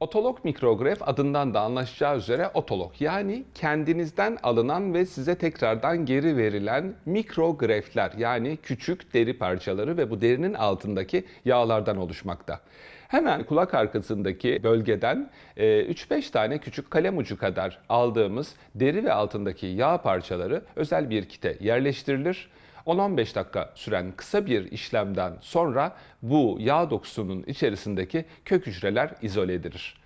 Otolog mikrograf adından da anlaşılacağı üzere otolog yani kendinizden alınan ve size tekrardan geri verilen mikrografler yani küçük deri parçaları ve bu derinin altındaki yağlardan oluşmakta. Hemen kulak arkasındaki bölgeden e, 3-5 tane küçük kalem ucu kadar aldığımız deri ve altındaki yağ parçaları özel bir kite yerleştirilir. 10-15 dakika süren kısa bir işlemden sonra bu yağ dokusunun içerisindeki kök hücreler izole edilir.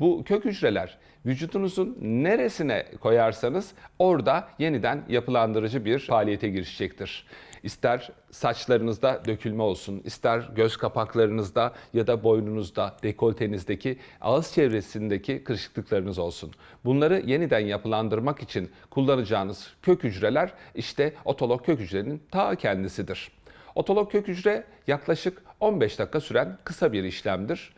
Bu kök hücreler vücudunuzun neresine koyarsanız orada yeniden yapılandırıcı bir faaliyete girişecektir. İster saçlarınızda dökülme olsun, ister göz kapaklarınızda ya da boynunuzda, dekoltenizdeki, ağız çevresindeki kırışıklıklarınız olsun. Bunları yeniden yapılandırmak için kullanacağınız kök hücreler işte otolog kök hücrenin ta kendisidir. Otolog kök hücre yaklaşık 15 dakika süren kısa bir işlemdir.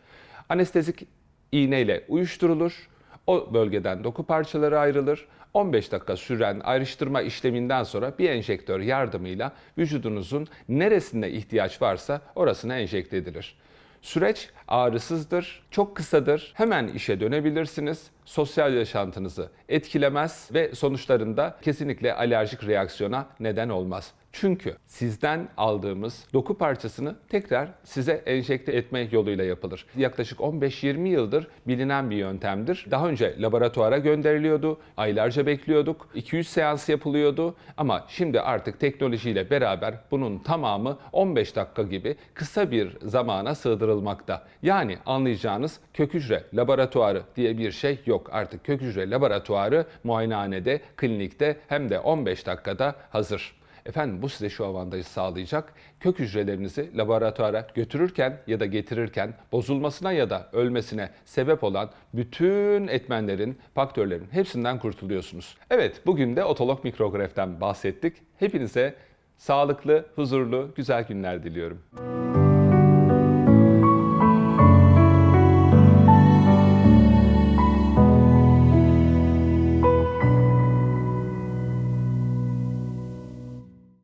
Anestezik iğneyle uyuşturulur. O bölgeden doku parçaları ayrılır. 15 dakika süren ayrıştırma işleminden sonra bir enjektör yardımıyla vücudunuzun neresine ihtiyaç varsa orasına enjekte edilir. Süreç ağrısızdır, çok kısadır. Hemen işe dönebilirsiniz. Sosyal yaşantınızı etkilemez ve sonuçlarında kesinlikle alerjik reaksiyona neden olmaz. Çünkü sizden aldığımız doku parçasını tekrar size enjekte etme yoluyla yapılır. Yaklaşık 15-20 yıldır bilinen bir yöntemdir. Daha önce laboratuvara gönderiliyordu, aylarca bekliyorduk, 200 seans yapılıyordu ama şimdi artık teknolojiyle beraber bunun tamamı 15 dakika gibi kısa bir zamana sığdırılmakta. Yani anlayacağınız kök hücre laboratuvarı diye bir şey yok. Artık kök hücre laboratuvarı muayenehanede, klinikte hem de 15 dakikada hazır. Efendim bu size şu avantajı sağlayacak. Kök hücrelerinizi laboratuvara götürürken ya da getirirken bozulmasına ya da ölmesine sebep olan bütün etmenlerin, faktörlerin hepsinden kurtuluyorsunuz. Evet bugün de otolog mikrograften bahsettik. Hepinize sağlıklı, huzurlu, güzel günler diliyorum.